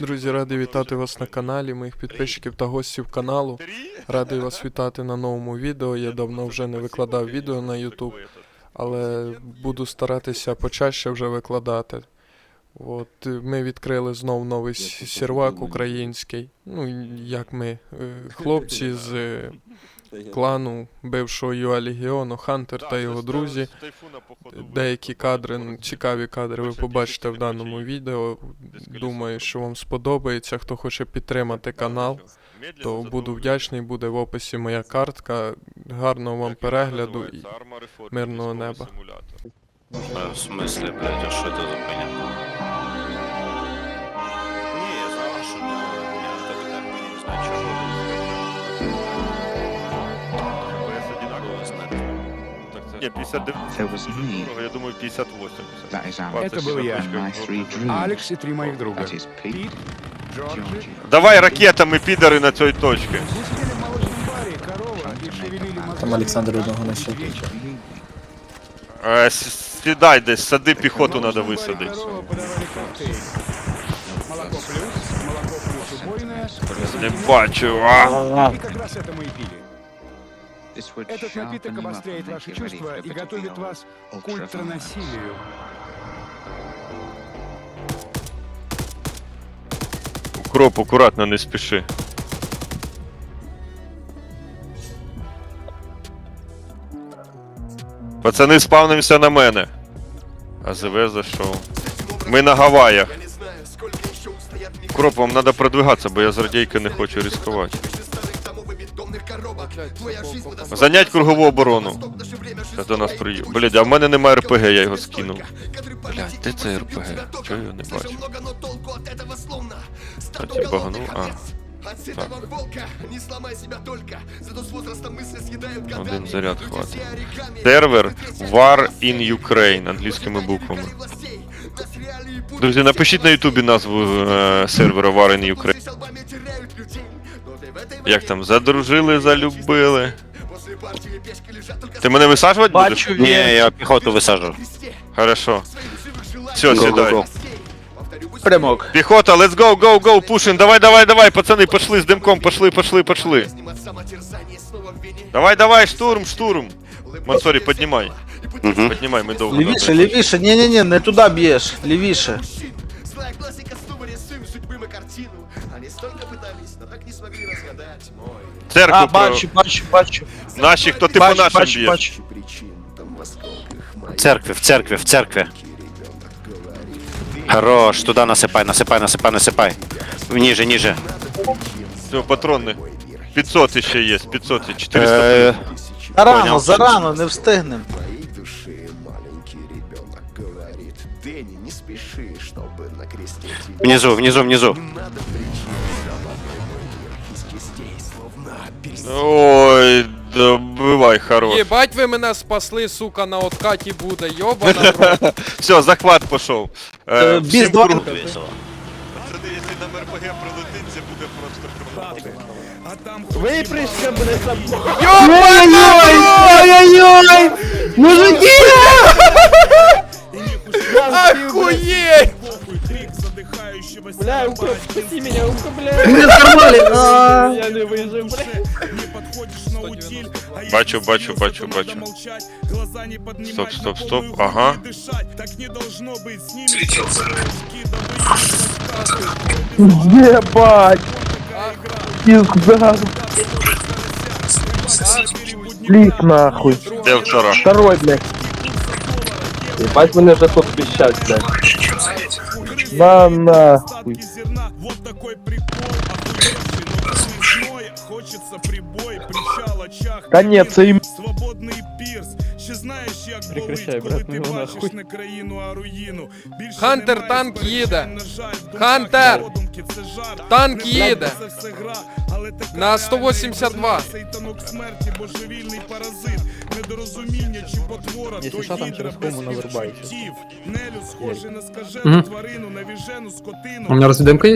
Друзі, радий вітати вас на каналі, моїх підписчиків та гостів каналу. Радий вас вітати на новому відео. Я давно вже не викладав відео на YouTube, але буду старатися почаще вже викладати. От е, ми відкрили знов новий сервак український. Ну, як ми, е, хлопці з е, клану бившого ЮА Легіону, Хантер та його друзі. Деякі кадри, цікаві кадри ви побачите в даному відео. Думаю, що вам сподобається. Хто хоче підтримати канал, то буду вдячний. Буде в описі моя картка. Гарного вам перегляду і мирного неба. В смислі, блядь, а що це за хуйня? Ні, 59 There was me. дорого, я думаю, 50-80. That is our Ладно, Это был я. my three dreams. Алекс и три моих друга. That is Pete, Пит, Джорджи. Georgie, Давай ракетами, підари, на цій точці. Мы сидели в молочном баре, корова, и шевелили мозгами. Там Олександр одного нашов. Вечер. Е, с- Сідай десь, сади В піхоту треба молочном баре висадити. корова подавали коктейль. Молоко плюс, молоко плюс убойное. Не бачу. А. И как раз это мы и пили. Этот напиток обостряет ваши чувства и готовит вас к ультранасилию. Укроп, акуратно, не спіши. Пацани, спавнимося на мене. АЗВ зайшов. Ми на Гаваях. Укроп, вам треба продвигатися, бо я з радійки не хочу ризикувати. Занять кругову оборону. Це до нас приїв. Блядь, а в мене немає РПГ, я його скинув. Блядь, де це РПГ? Чого я його не бачу? А ті багану? А. Один заряд хватить. Сервер War in Ukraine англійськими буквами. Друзі, напишіть на Ютубі назву е, сервера War in Ukraine. Як там? Задружили, залюбили. Ти мене висаджувати будеш? Ні, я піхоту висаджу. Хорошо. Все, сідай. Прямок. Піхота, let's go, go, go, пушин. Давай, давай, давай, пацани, пошли з димком, пошли, пошли, пошли. Давай, давай, штурм, штурм. Мансорі, піднімай. Угу. Піднімай, ми довго. Лівіше, лівіше, ні-ні-ні, не туди б'єш, лівіше. столько пытались, но так не смогли разгадать мой Церкву А, про... бачу, бачу, бачу. Наші, хто ти по Бачу, нашим бачу, б'єш? бачу. причин Там в осколках моих В церкві, в церкві, в церкві. Хорош, туди насипай, насипай, насипай, насипай. Ніже, ніже. Все, патрони. 500 ще є, 500 і 400. Е, Зарано, Поняв. зарано, не встигнем. моей душе маленький ребенок говорит Дэнни, не спеши, чтобы на кресте тебя внизу, внизу, внизу. Не надо причин Ой, добивай, хорош. Єбать ви мене спасли, сука, на откаті буде, йобана в рот. Все, захват пішов. Е, Е, всім біз два- круг. Пацани, якщо нам РПГ прилетить, це буде просто круто. Випришка, блядь, там. Ой-ой-ой! Ой-ой-ой! Мужики! Охуєть! Бля, укроп, спаси меня, укроп, бля. Нормалі! А, Я не выжил, бля. Бачу, бачу, бачу, бачу. Стоп, стоп, стоп. Ага. Ебать! Пизда! Лик нахуй! Де вчора? Второй, блядь! Ебать, меня уже тут пищать, блядь. На нахуй! Вот такой хочется прибой, причала, чах, Та ні, це їм- свободний пірс. Ще знаєш, як Прекращай, болить, коли брат, ти ну бачиш нахуй. не країну, а руїну. Більше Хантер, танк їде. на Хантер! Танк їде. На реальна 182. і Цей танок смерті, божевільний паразит. Недорозуміння чи потвора, то гідра без кому нелю співчуттів. Нелюд схожий на скажену тварину, навіжену скотину. У мене розвідемка есть?